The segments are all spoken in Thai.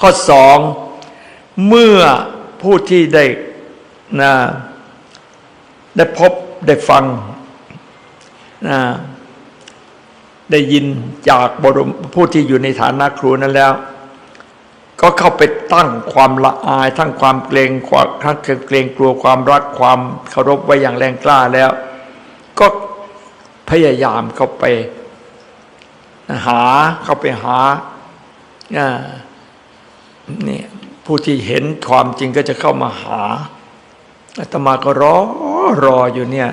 ข้อสองเมื่อผู้ที่ได้นะได้พบได้ฟังนะได้ยินจากบรมผู้ที่อยู่ในฐานะครูนั้นแล้ว ก็เข้าไปตั้งความละอาย ทั้งความเกรงความทั้งเกรงกลัวความรักความเคารพไว้อย่างแรงกล้าแล้ว ก็พยายามเข้าไปหาเข้าไปหา นี่ผู้ที่เห็นความจริงก็จะเข้ามาหาอาตมาก็รอรออยู่เนี่ย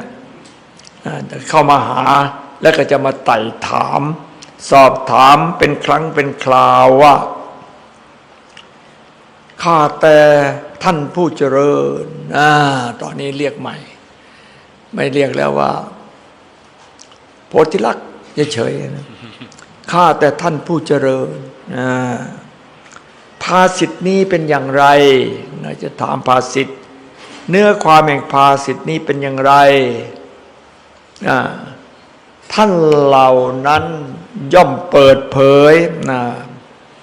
เข้ามาหาแล้วก็จะมาไต่ถาม สอบถามเป็นครั้งเป็นคราวว่าข้าแต่ท่านผู้เจริญอ่าตอนนี้เรียกใหม่ ไม่เรียกแล้วว่า โพธิลักษณ์เฉยๆนะข้าแต่ท่านผู้เจริญอ่า ภาสิทธินี้เป็นอย่างไรนะจะถามภาสิทธิเนื้อความแห่งภาสิทธินี้เป็นอย่างไร ท่านเหล่านั้นย่อมเปิดเผยนะ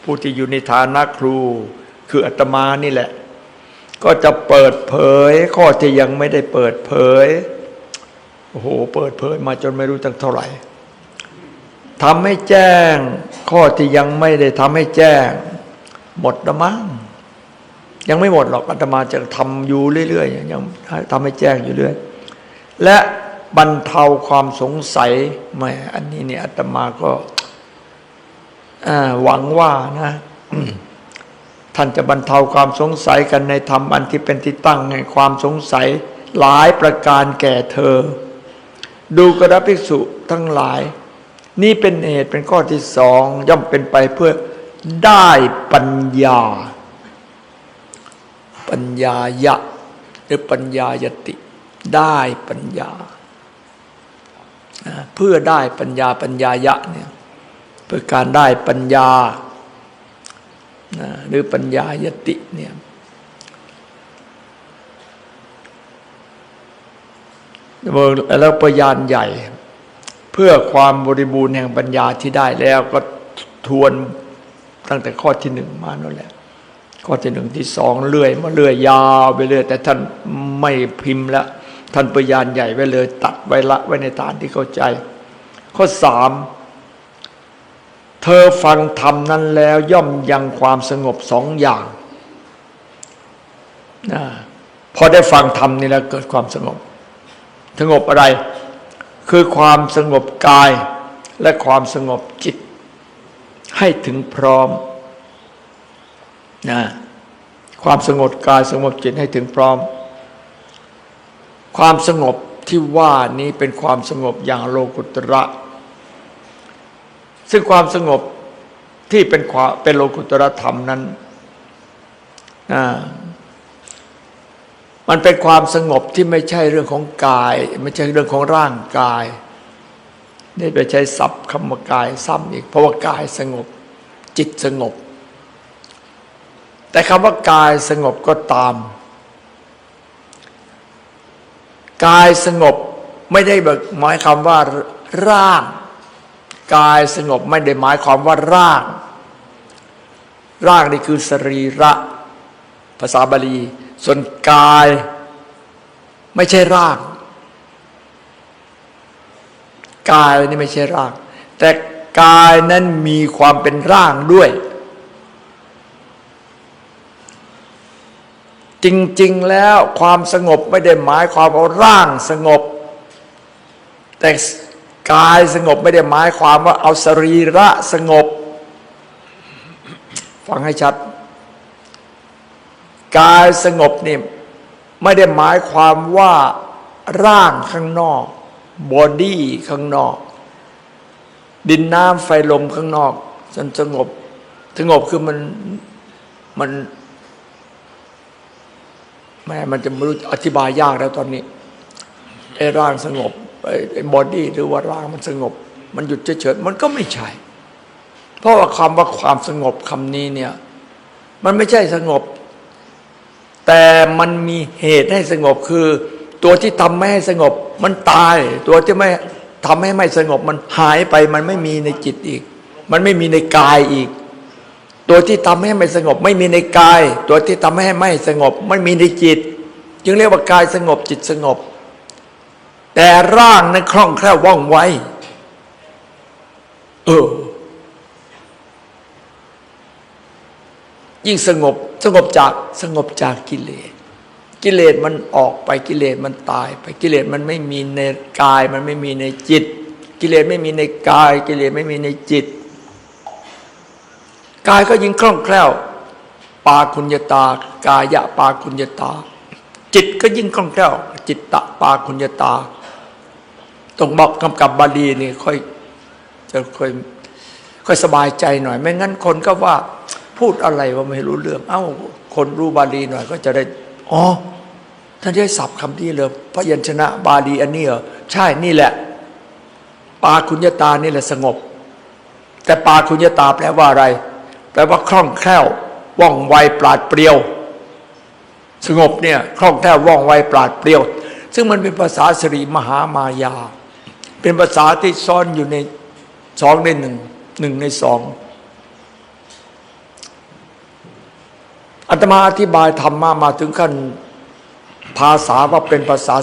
ผู้ที่อยู่ในฐานะครู คืออาตมานี่แหละ ก็จะเปิดเผย ข้อที่ยังไม่ได้เปิดเผยโอ้โหเปิดเผยมาจนไม่รู้ตั้งเท่าไหร่ทำให้แจ้ง ข้อที่ยังไม่ได้ทำให้แจ้ง หมดละมั้งยังไม่หมดหรอกอาตมาจะทำอยู่เรื่อยๆยังทำให้แจ้งอยู่เรื่อย และบรรเทาความสงสัยแหม่อันนี้เนี่ยอาตมาก็หวังว่านะท่านจะบรรเทาความสงสัยกันในธรรมอันที่เป็นที่ตั้งแห่งความสงสัยหลายประการแก่เธอ ดูกระภิกษุทั้งหลาย นี่เป็นเหตุเป็นข้อที่สองย่อมเป็นไปเพื่อ ได้ปัญญา ปัญญายะ หรือปัญญายติ ได้ปัญญา เพื่อได้ปัญญาปัญญายะเนี่ยเพื่อการได้ปัญญาหรือปัญญายติเนี่ยแล้วประยานใหญ่ เพื่อความบริบูรณ์แห่งปัญญาที่ได้แล้วก็ทวน ตั้งแต่ข้อที่หนึ่งมานั่นแหละ ข้อที่หนึ่งที่สองเลื่อยมาเลื่อยยาวไปเรื่อยแต่ท่านไม่พิมพ์แล้วท่านปยานใหญ่ไว้เลย ตัดไว้ละไว้ในฐานที่เข้าใจ ข้อสามเธอฟังธรรมนั้นแล้วย่อมยังความสงบสองอย่างนะพอได้ฟังธรรมนี่แล้วเกิดความสงบ สงบอะไร คือความสงบกายและความสงบจิต ให้ถึงพร้อมนะความสงบกายสงบจิตให้ถึงพร้อม ความสงบที่ว่านี้เป็นความสงบอย่างโลกุตระ ซึ่งความสงบที่เป็นความเป็นโลกุตระธรรมนั้นนะมันเป็นความสงบที่ไม่ใช่เรื่องของกาย ไม่ใช่เรื่องของร่างกาย นี่ไปใช้ศัพท์คำว่ากายซ้ำอีก เพราะว่ากายสงบ จิตสงบ แต่คำว่ากายสงบก็ตาม กายสงบไม่ได้หมายความว่าร่าง กายสงบไม่ได้หมายความว่าร่าง ร่างนี่คือสรีระ ภาษาบาลี ส่วนกาย ไม่ใช่ร่าง กายนี่ไม่ใช่ร่าง แต่กายนั้นมีความเป็นร่างด้วย จริงๆแล้วความสงบไม่ได้หมายความว่าร่างสงบ แต่กายสงบไม่ได้หมายความว่าเอาสรีระสงบ ฟังให้ชัด กายสงบนี่ไม่ได้หมายความว่าร่างข้างนอก บอดี้ข้างนอก ดินน้ำไฟลมข้างนอกจนสงบสงบคือมันมันแม่มันจะไม่รู้อธิบายยากแล้วตอนนี้ไอ้ร่างสงบไอ้บอดี้หรือว่าร่างมันสงบ มันหยุดเฉยๆมันก็ไม่ใช่ เพราะว่าคำว่าความสงบคำนี้เนี่ย มันไม่ใช่สงบ แต่มันมีเหตุให้สงบคือ ตัวที่ทำไม่ให้สงบ มันตาย ตัวที่ไม่ทำให้ไม่สงบ มันหายไป มันไม่มีในจิตอีก มันไม่มีในกายอีก ตัวที่ทำให้ไม่สงบ ไม่มีในกาย ตัวที่ทำให้ไม่สงบ ไม่มีในจิต จึงเรียกว่ากายสงบจิตสงบ แต่ร่างนั้นคล่องแคล่วว่องไวเออยิ่งสงบสงบจากสงบจากกิเลส กิเลสมันออกไปกิเลสมันตาย ไปกิเลสมันไม่มีในกาย มันไม่มีในจิต กิเลสไม่มีในกาย กิเลสไม่มีในจิตกายก็ยิ่งคล่องแคล่ว ปาคุญญตา กายะปาคุญญตา จิตก็ยิ่งคล่องแคล่ว จิตตะปาคุญญตาต้องบอกกำกับบาลีนี่ค่อยจะค่อยค่อยสบายใจหน่อย ไม่งั้นคนก็ว่าพูดอะไรว่าไม่รู้เรื่อง เอ้า คนรู้บาลีหน่อยก็จะได้ อ๋อ ท่านได้สับคำนี้เลยพระยัญชนะบาลีอันนี้เหรอใช่นี่แหละ ปาคุญญตานี่แหละสงบ แต่ปาคุญญตาแปลว่าอะไร แปลว่าคล่องแคล่วว่องไวปราดเปรียว สงบเนี่ยคล่องแคล่วว่องไวปราดเปรียว ซึ่งมันเป็นภาษาสริมหามายา เป็นภาษาที่ซ่อนอยู่ในสองในหนึ่งหนึ่งในสองอาตมาอธิบายธรรมะมาถึงขั้น ภาษาว่าเป็นภาษา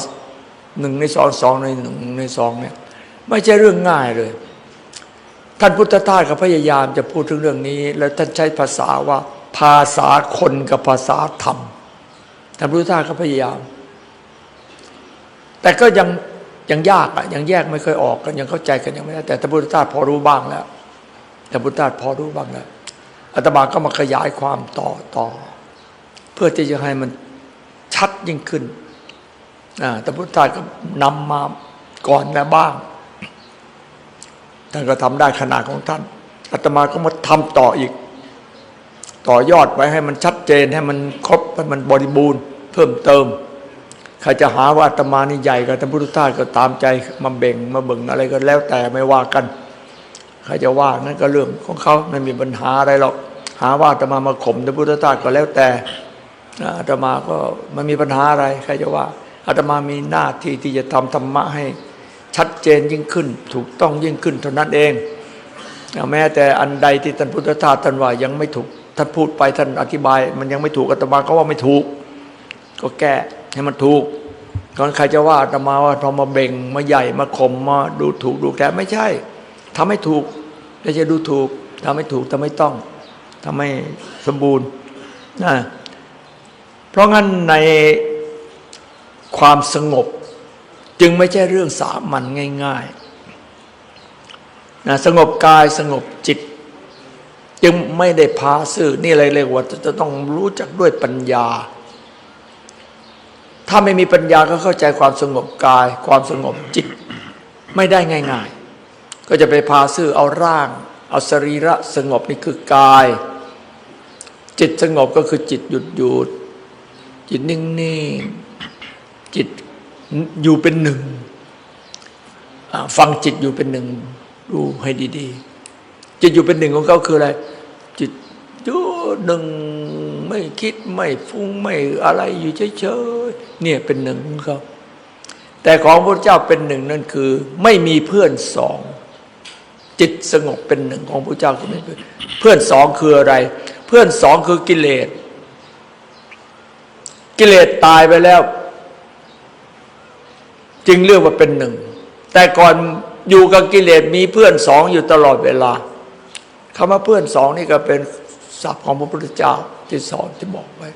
หนึ่งในสองสองในหนึ่งในสองเนี่ยไม่ใช่เรื่องง่ายเลย ท่านพุทธทาสก็พยายามจะพูดถึงเรื่องนี้ แล้วท่านใช้ภาษาว่าภาษาคนกับภาษาธรรมท่านพุทธทาสก็พยายาม แต่ก็ยังยังยากอะยังแยกไม่เคยออกกันยังเข้าใจกันยังไม่ได้แต่ท่านพุทธทาสพอรู้บ้างแล้วท่านพุทธทาสพอรู้บ้างแล้วอาตมาก็มาขยายความต่อต่อ เพื่อที่จะให้มัน ชัดยิ่งขึ้นอ่าท่พุทธทาสก็นำมาก่อนแล้วบ้าง ท่านก็ทำได้ขนาดของท่านอาตมาก็มาทำต่ออีก ต่อยอดไว้ให้มันชัดเจนให้มันครบให้มันบริบูรณ์ เพิ่มเติม ใครจะหาว่าอาตมานี่ใหญ่กับท่านพุทธทาสก็ตามใจมาเบ่งมาเบิ่งอะไรก็แล้วแต่ไม่ว่ากัน ใครจะว่านั่นก็เรื่องของเขาไม่มีปัญหาอะไรหรอก หาว่าอาตมามาข่มท่านพุทธทาสก็แล้วแต่ อาตมาก็ไม่มีปัญหาอะไรใครจะว่าอาตมามีหน้าที่ที่จะทำธรรมะให้ชัดเจนยิ่งขึ้น ถูกต้องยิ่งขึ้นเท่านั้นเองแม้แต่อันใดที่ท่านพุทธทาสท่านว่ายังไม่ถูกท่านพูดไปท่านอธิบาย มันยังไม่ถูกอาตมาก็ว่าไม่ถูก ก็แก้ให้มันถูกก่อนใครจะว่าอาตมาว่าพอมาเบ่งมาใหญ่มาข่มมาดูถูกดูแกไม่ใช่ทำให้ถูกแล้วจะดูถูกทำให้ถูกทำให้ต้องทำให้สมบูรณ์นะ เพราะงั้นในความสงบจึงไม่ใช่เรื่องสามัญง่ายๆนะสงบกายสงบจิต จึงไม่ได้พาซื่อนี่อะไรเรียกว่าจะต้องรู้จักด้วยปัญญา ถ้าไม่มีปัญญาก็เข้าใจความสงบกาย ความสงบจิต ไม่ได้ง่าย ๆ ก็จะไปพาซื่อเอาร่าง เอาสรีระสงบนี่คือกาย จิตสงบก็คือจิตหยุดหยุด จิตนิ่งๆจิตอยู่เป็นหนึ่งฟังจิตอยู่เป็นหนึ่งดูให้ดีๆ จิตอยู่เป็นหนึ่งของเขาคืออะไร จิตอยู่หนึ่งไม่คิดไม่ฟุ้งไม่อะไรอยู่เฉยๆเนี่ยเป็นหนึ่งของเขาแต่ของพระเจ้าเป็นหนึ่งนั่นคือ ไม่มีเพื่อนสองจิตสงบเป็นหนึ่งของพระเจ้าคือไม่เพื่อนเพื่อนสองคืออะไร เพื่อนสองคือกิเลส กิเลสตายไปแล้ว จึงเรียกว่าเป็นหนึ่ง แต่ก่อนอยู่กับกิเลสมีเพื่อนสองอยู่ตลอดเวลาคำว่าเพื่อนสองนี่ก็เป็นศัพท์ของพระพุทธเจ้าที่สอนที่บอกไว้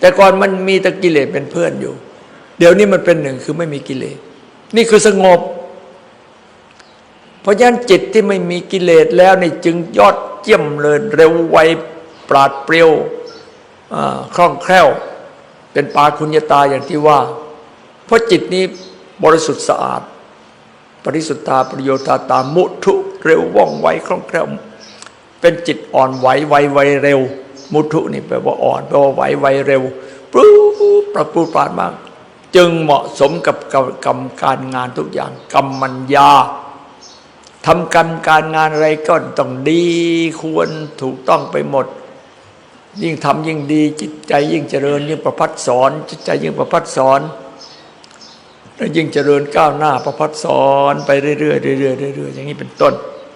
แต่ก่อนมันมีแต่กิเลสเป็นเพื่อนอยู่ เดี๋ยวนี้มันเป็นหนึ่งคือไม่มีกิเลส นี่คือสงบ เพราะฉะนั้นจิตที่ไม่มีกิเลสแล้วนี่จึงยอดเยี่ยมเลยเร็วไวปราดเปรียวคล่องแคล่ว เป็นปาคุญญาตาอย่างที่ว่า เพราะจิตนี้บริสุทธิ์สะอาด ปริสุทธาประโยชน์ตามุทุเร็วว่องไวคล่องแคล่วเป็นจิตอ่อนไหวไวไวเร็ว มุทุนี่แปลว่าอ่อนแปลว่าไหวไวเร็วปรูประปูปราดมาก จึงเหมาะสมกับกรรมการงานทุกอย่างกรรมมัญญาทำการการงานอะไรก็ต้องดีควรถูกต้องไปหมด ยิ่งทำยิ่งดีจิตใจยิ่งเจริญ ยิ่งประพัดสอน จิตใจยิ่งประพัดสอนแล้วยิ่งเจริญก้าวหน้าประพัดสอนไปเรื่อยๆเรื่อยๆเรื่อยๆอย่างนี้เป็นต้น